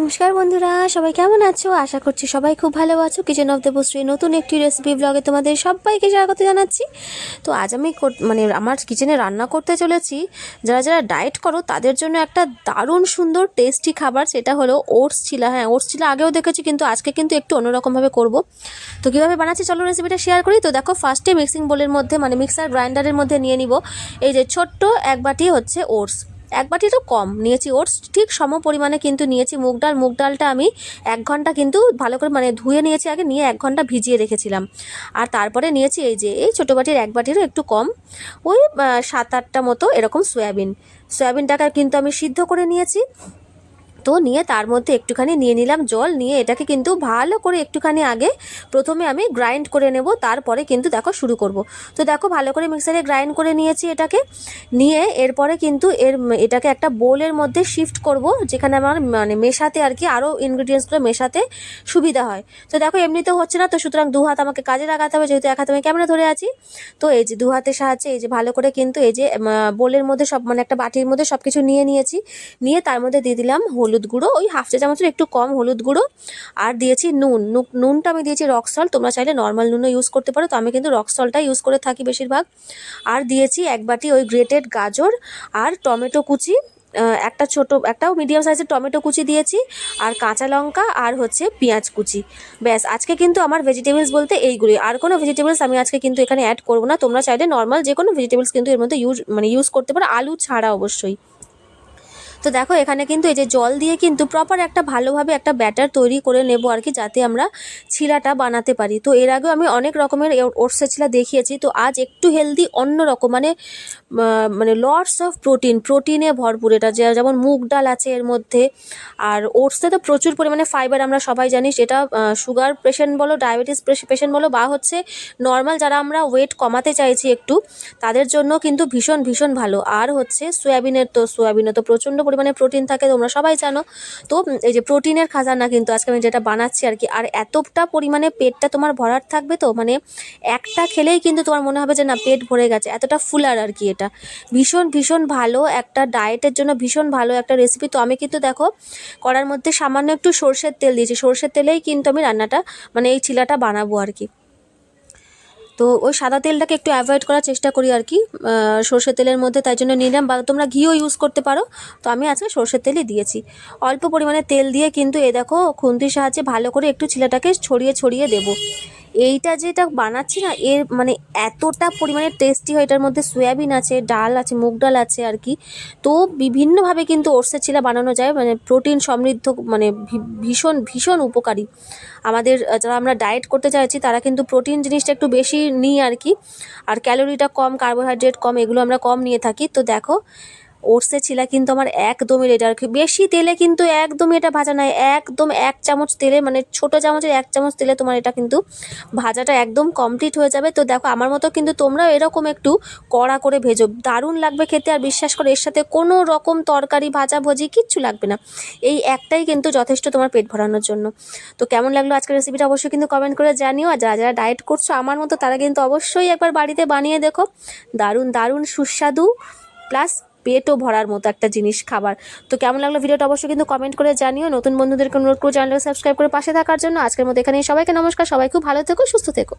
নমস্কার বন্ধুরা, সবাই কেমন আছো? আশা করছি সবাই খুব ভালো আছো। কিচেন অফ দ্য বস্ত্রী নতুন একটি রেসিপি ব্লগে তোমাদের সবাইকে স্বাগত জানাচ্ছি। তো আজ আমি মানে আমার কিচেনে রান্না করতে চলেছি। যারা যারা ডায়েট করো, তাদের জন্য একটা দারুণ সুন্দর টেস্টি খাবার, সেটা হলো ওটস ছিলা হ্যাঁ ওটস ছিলা আগেও দেখেছি, কিন্তু আজকে কিন্তু একটু অন্যরকমভাবে করব। তো কীভাবে বানাচ্ছি চলো রেসিপিটা শেয়ার করি। তো দেখো ফার্স্টে মিক্সিং বোলের মধ্যে মানে মিক্সার গ্রাইন্ডারের মধ্যে নিয়ে নিব। এই যে ছোট্ট এক বাটি হচ্ছে ওটস এক বাটিরও কম নিয়েছি ওটস ঠিক সম পরিমাণে কিন্তু নিয়েছি। মুগ ডাল, মুগ ডালটা আমি এক ঘণ্টা কিন্তু ভালো করে মানে ধুয়ে নিয়েছি আগে, নিয়ে এক ঘণ্টা ভিজিয়ে রেখেছিলাম। আর তারপরে নিয়েছি এই যে, এই ছোটো বাটির এক বাটিরও একটু কম। ওই সাত আটটা মতো এরকম সয়াবিন। সয়াবিনটাকে কিন্তু আমি সিদ্ধ করে নিয়েছি। তো নিয়ে তার মধ্যে একটুখানি নিয়ে নিলাম জল, নিয়ে এটাকে কিন্তু ভালো করে একটুখানি আগে প্রথমে আমি গ্রাইন্ড করে নেব, তারপরে কিন্তু দেখো শুরু করব। তো দেখো ভালো করে মিক্সারে গ্রাইন্ড করে নিয়েছি এটাকে। নিয়ে এরপরে কিন্তু এর এটাকে একটা বোলের মধ্যে শিফট করব, যেখানে আমার মানে মেশাতে আর কি আরও ইনগ্রিডিয়েন্টসগুলো মেশাতে সুবিধা হয়। তো দেখো এমনিতেও হচ্ছে না, তো সুতরাং দু হাত আমাকে কাজে লাগাতে হবে, যেহেতু এক হাতে আমি ক্যামেরা ধরে আছি। তো এই যে দু হাতের সাহায্যে এই যে ভালো করে কিন্তু এই যে বোলের মধ্যে সব মানে একটা বাটির মধ্যে সব কিছু নিয়ে নিয়েছি। নিয়ে তার মধ্যে দিয়ে দিলাম হলুদ গুঁড়ো, ওই হাফ চা চামচের একটু কম হলুদ গুঁড়ো, আর দিয়েছি নুন। নুনটা আমি দিয়েছি রক সল্ট তোমরা চাইলে নর্মাল নুনও ইউজ করতে পারো, তো আমি কিন্তু রক সল্টটা ইউজ করে থাকি বেশিরভাগ। আর দিয়েছি এক বাটি ওই গ্রেটেড গাজর আর টমেটো কুচি একটা ছোট একটাও মিডিয়াম সাইজের টমেটো কুচি দিয়েছি, আর কাঁচা লঙ্কা আর হচ্ছে পেঁয়াজ কুচি। ব্যাস, আজকে কিন্তু আমার ভেজিটেবলস বলতে এইগুলি আর কোনো ভেজিটেবলস আমি আজকে কিন্তু এখানে অ্যাড করব না, তোমরা চাইলে নর্মাল যে কোনো ভেজিটেবলস কিন্তু এর মধ্যে ইউজ মানে ইউজ করতে পারো, আলু ছাড়া অবশ্যই। তো দেখো, এখানে কিন্তু এই যে জল দিয়ে কিন্তু প্রপার একটা ভালোভাবে একটা ব্যাটার তৈরি করে নেব আর কি, যাতে আমরা ছিলাটা বানাতে পারি। তো এর আগেও আমি অনেক রকমের ওটসের ছিলা দেখিয়েছি, তো আজ একটু হেলদি অন্য রকম মানে মানে লটস অফ প্রোটিন প্রোটিনে ভরপুর এটা যেমন মুগ ডাল আছে এর মধ্যে, আর ওটসে তো প্রচুর পরিমাণে ফাইবার আমরা সবাই জানি, সেটা সুগার পেশেন্ট বলো ডায়াবেটিস পেশেন্ট বলো, বা হচ্ছে নর্মাল যারা আমরা ওয়েট কমাতে চাইছি একটু, তাদের জন্য কিন্তু ভীষণ ভীষণ ভালো। আর হচ্ছে সয়াবিনের তো, সয়াবিনে তো প্রচণ্ড পরিমাণে প্রোটিন থাকে, তোমরা সবাই জানো। তো এই যে প্রোটিনের খাজানা কিন্তু আজকে আমি যেটা বানাচ্ছি আর কি, আর এতটা পরিমাণে পেটটা তোমার ভরাট থাকবে তো মানে একটা খেলেই কিন্তু তোমার মনে হবে যে না, পেট ভরে গেছে, এতটা ফুলার আর কি এটা। ভীষণ ভীষণ ভালো একটা ডায়েটের জন্য ভীষণ ভালো একটা রেসিপি তো আমি কিন্তু দেখো করার মধ্যে সামান্য একটু সর্ষের তেল দিয়েছি। সর্ষের তেলেই কিন্তু আমি রান্নাটা মানে এই চিলাটা বানাবো আর কি। তো ওই সাদা তেলটাকে একটু অ্যাভয়েড করার চেষ্টা করি আর কি। সর্ষে তেলের মধ্যে তাই জন্য নিলাম। বা তোমরা ঘিও ইউজ করতে পারো। তো আমি আজকে সর্ষের তেলই দিয়েছি। অল্প পরিমাণে তেল দিয়ে কিন্তু এ দেখো খুন্তির সাহায্যে ভালো করে একটু ছেলেটাকে ছড়িয়ে ছড়িয়ে দেবো। এইটা যেটা বানাচ্ছি না, এর মানে এতটা পরিমাণে টেস্টি হয়, এটার মধ্যে সয়াবিন আছে, ডাল আছে, মুগ ডাল আছে আর কি। তো বিভিন্নভাবে কিন্তু ওটসের চিলা বানানো যায় মানে প্রোটিন সমৃদ্ধ মানে ভীষণ ভীষণ উপকারী। আমাদের যারা আমরা ডায়েট করতে চাইছি, তারা কিন্তু প্রোটিন জিনিসটা একটু বেশি নিই আর কি। আর ক্যালোরিটা কম কার্বোহাইড্রেট কম, এগুলো আমরা কম নিয়ে থাকি। তো দেখো ওটসের ছিলা কিন্তু আমার একদমই রেডি আর বেশি তেলে কিন্তু একদমই এটা ভাজা নয় একদম এক চামচ তেলে মানে ছোট চামচের এক চামচ তেলে তোমার এটা কিন্তু ভাজাটা একদম কমপ্লিট হয়ে যাবে। তো দেখো, আমার মতো কিন্তু তোমরাও এরকম একটু কড়া করে ভেজো। দারুণ লাগবে খেতে, আর বিশ্বাস করে, এর সাথে কোনো রকম তরকারি ভাজা ভজি কিচ্ছু লাগবে না। এই একটাই কিন্তু যথেষ্ট তোমার পেট ভরানোর জন্য। তো কেমন লাগল আজকের রেসিপিটা অবশ্যই কিন্তু কমেন্ট করে জানিও, আর যারা যারা ডায়েট করছ আমার মতো তারা কিন্তু অবশ্যই একবার বাড়িতে বানিয়ে দেখো। দারুণ দারুণ সুস্বাদু প্লাস পেটও ভরার মতো একটা জিনিস, খাবার। তো কেমন লাগল ভিডিওটা অবশ্যই কিন্তু কমেন্ট করে জানিও। নতুন বন্ধুদেরকে অনুরোধ করে চ্যানেলকে সাবস্ক্রাইব করে পাশে থাকার জন্য। আজকের মতো এখানে সবাইকে নমস্কার। সবাই খুব ভালো থেকো, সুস্থ থেকো।